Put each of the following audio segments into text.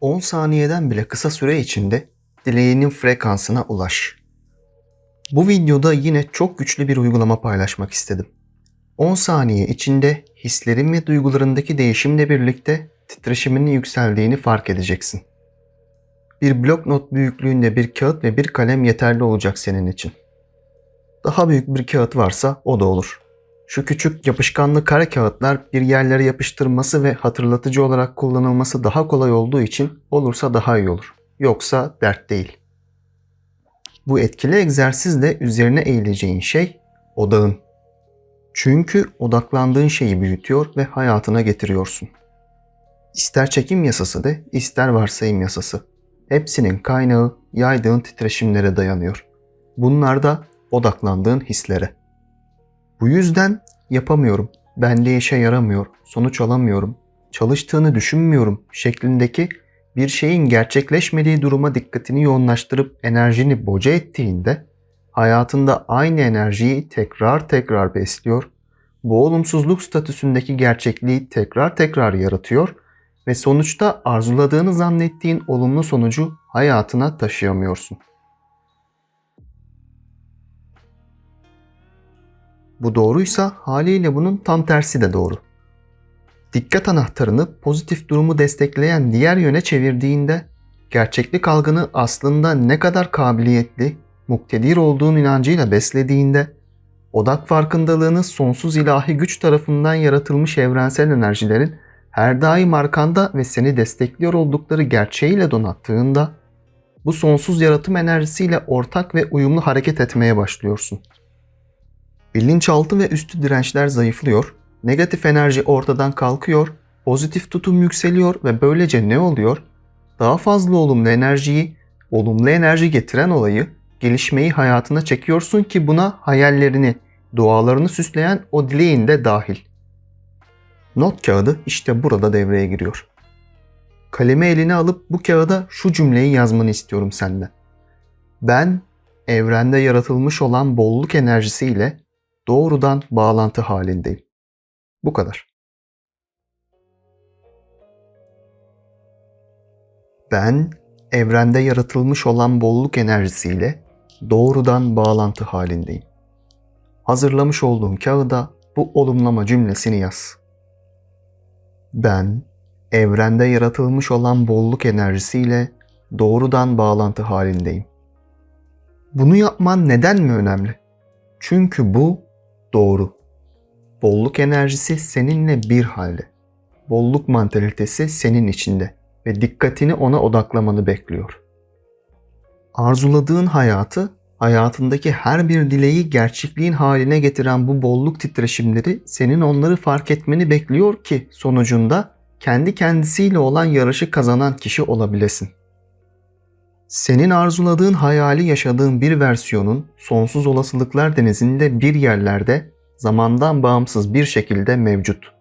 10 saniyeden bile kısa süre içinde dileğinin frekansına ulaş. Bu videoda yine çok güçlü bir uygulama paylaşmak istedim. 10 saniye içinde hislerin ve duygularındaki değişimle birlikte titreşiminin yükseldiğini fark edeceksin. Bir blok not büyüklüğünde bir kağıt ve bir kalem yeterli olacak senin için. Daha büyük bir kağıt varsa o da olur. Şu küçük yapışkanlı kare kağıtlar bir yerlere yapıştırması ve hatırlatıcı olarak kullanılması daha kolay olduğu için olursa daha iyi olur. Yoksa dert değil. Bu etkili egzersizle üzerine eğileceğin şey odağın. Çünkü odaklandığın şeyi büyütüyor ve hayatına getiriyorsun. İster çekim yasası de, ister varsayım yasası. Hepsinin kaynağı yaydığın titreşimlere dayanıyor. Bunlar da odaklandığın hislere. Bu yüzden yapamıyorum, bende işe yaramıyor, sonuç alamıyorum, çalıştığını düşünmüyorum şeklindeki bir şeyin gerçekleşmediği duruma dikkatini yoğunlaştırıp enerjini boca ettiğinde hayatında aynı enerjiyi tekrar tekrar besliyor, bu olumsuzluk statüsündeki gerçekliği tekrar tekrar yaratıyor ve sonuçta arzuladığını zannettiğin olumlu sonucu hayatına taşıyamıyorsun. Bu doğruysa haliyle bunun tam tersi de doğru. Dikkat anahtarını pozitif durumu destekleyen diğer yöne çevirdiğinde gerçeklik algını aslında ne kadar kabiliyetli, muktedir olduğun inancıyla beslediğinde odak farkındalığını sonsuz ilahi güç tarafından yaratılmış evrensel enerjilerin her daim arkanda ve seni destekliyor oldukları gerçeğiyle donattığında bu sonsuz yaratım enerjisiyle ortak ve uyumlu hareket etmeye başlıyorsun. Bilinçaltı ve üstü dirençler zayıflıyor, negatif enerji ortadan kalkıyor, pozitif tutum yükseliyor ve böylece ne oluyor? Daha fazla olumlu enerjiyi, olumlu enerji getiren olayı, gelişmeyi hayatına çekiyorsun ki buna hayallerini, dualarını süsleyen o dileğin de dahil. Not kağıdı işte burada devreye giriyor. Kalemi eline alıp bu kağıda şu cümleyi yazmanı istiyorum senden. Ben evrende yaratılmış olan bolluk enerjisiyle doğrudan bağlantı halindeyim. Bu kadar. Ben evrende yaratılmış olan bolluk enerjisiyle doğrudan bağlantı halindeyim. Hazırlamış olduğum kağıda bu olumlama cümlesini yaz. Ben evrende yaratılmış olan bolluk enerjisiyle doğrudan bağlantı halindeyim. Bunu yapman neden mi önemli? Çünkü bu doğru. Bolluk enerjisi seninle bir halde. Bolluk mantalitesi senin içinde ve dikkatini ona odaklamanı bekliyor. Arzuladığın hayatı, hayatındaki her bir dileği gerçekliğin haline getiren bu bolluk titreşimleri senin onları fark etmeni bekliyor ki sonucunda kendi kendisiyle olan yarışı kazanan kişi olabilesin. Senin arzuladığın hayali yaşadığın bir versiyonun sonsuz olasılıklar denizinde bir yerlerde zamandan bağımsız bir şekilde mevcut.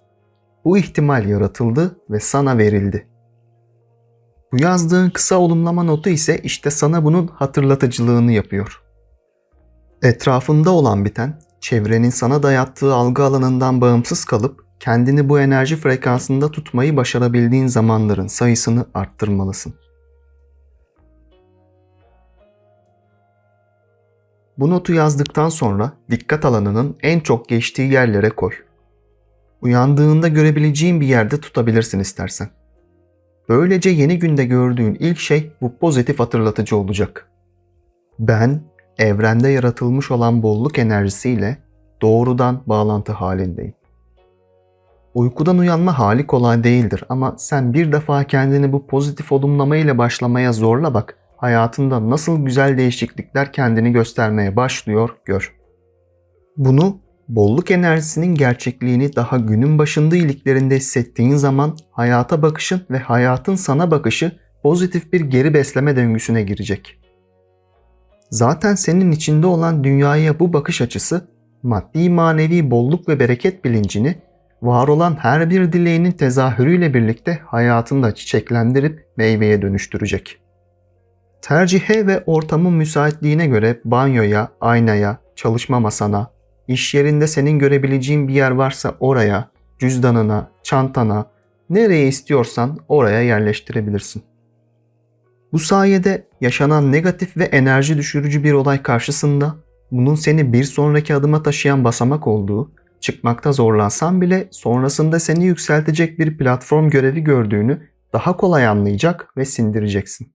Bu ihtimal yaratıldı ve sana verildi. Bu yazdığın kısa olumlama notu ise işte sana bunun hatırlatıcılığını yapıyor. Etrafında olan biten, çevrenin sana dayattığı algı alanından bağımsız kalıp kendini bu enerji frekansında tutmayı başarabildiğin zamanların sayısını arttırmalısın. Bu notu yazdıktan sonra dikkat alanının en çok geçtiği yerlere koy. Uyandığında görebileceğin bir yerde tutabilirsin istersen. Böylece yeni günde gördüğün ilk şey bu pozitif hatırlatıcı olacak. Ben evrende yaratılmış olan bolluk enerjisiyle doğrudan bağlantı halindeyim. Uykudan uyanma hali kolay değildir ama sen bir defa kendini bu pozitif olumlama başlamaya zorla bak hayatında nasıl güzel değişiklikler kendini göstermeye başlıyor gör. Bunu bolluk enerjisinin gerçekliğini daha günün başında iyiliklerinde hissettiğin zaman hayata bakışın ve hayatın sana bakışı pozitif bir geri besleme döngüsüne girecek. Zaten senin içinde olan dünyaya bu bakış açısı maddi manevi bolluk ve bereket bilincini var olan her bir dileğinin tezahürüyle birlikte hayatında çiçeklendirip meyveye dönüştürecek. Tercihe ve ortamın müsaitliğine göre banyoya, aynaya, çalışma masana, iş yerinde senin görebileceğin bir yer varsa oraya, cüzdanına, çantana, nereye istiyorsan oraya yerleştirebilirsin. Bu sayede yaşanan negatif ve enerji düşürücü bir olay karşısında bunun seni bir sonraki adıma taşıyan basamak olduğu, çıkmakta zorlansan bile sonrasında seni yükseltecek bir platform görevi gördüğünü daha kolay anlayacak ve sindireceksin.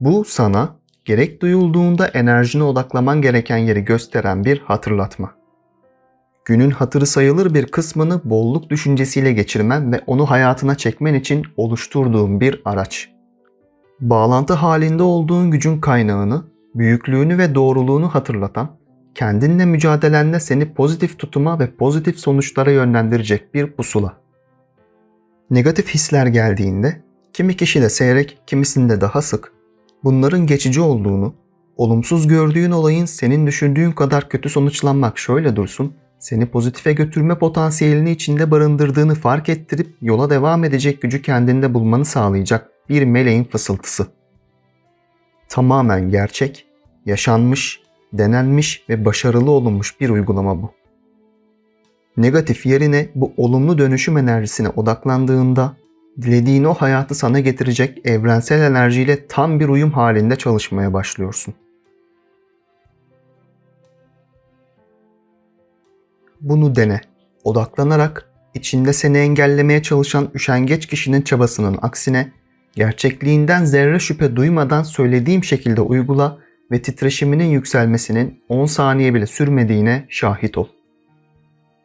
Bu sana gerek duyulduğunda enerjine odaklaman gereken yeri gösteren bir hatırlatma. Günün hatırı sayılır bir kısmını bolluk düşüncesiyle geçirmen ve onu hayatına çekmen için oluşturduğun bir araç. Bağlantı halinde olduğun gücün kaynağını, büyüklüğünü ve doğruluğunu hatırlatan, kendinle mücadelende seni pozitif tutuma ve pozitif sonuçlara yönlendirecek bir pusula. Negatif hisler geldiğinde, kimi kişide seyrek, kimisinde daha sık, bunların geçici olduğunu, olumsuz gördüğün olayın senin düşündüğün kadar kötü sonuçlanmak şöyle dursun, seni pozitife götürme potansiyelini içinde barındırdığını fark ettirip yola devam edecek gücü kendinde bulmanı sağlayacak bir meleğin fısıltısı. Tamamen gerçek, yaşanmış, denenmiş ve başarılı olunmuş bir uygulama bu. Negatif yerine bu olumlu dönüşüm enerjisine odaklandığında dilediğin o hayatı sana getirecek evrensel enerjiyle tam bir uyum halinde çalışmaya başlıyorsun. Bunu dene. Odaklanarak içinde seni engellemeye çalışan üşengeç kişinin çabasının aksine gerçekliğinden zerre şüphe duymadan söylediğim şekilde uygula ve titreşiminin yükselmesinin 10 saniye bile sürmediğine şahit ol.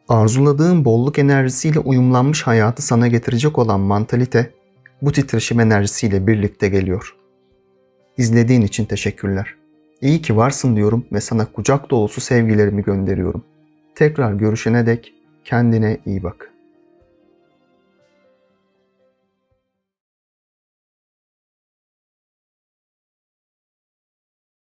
Arzuladığın bolluk enerjisiyle uyumlanmış hayatı sana getirecek olan mantalite bu titreşim enerjisiyle birlikte geliyor. İzlediğin için teşekkürler. İyi ki varsın diyorum ve sana kucak dolusu sevgilerimi gönderiyorum. Tekrar görüşene dek kendine iyi bak.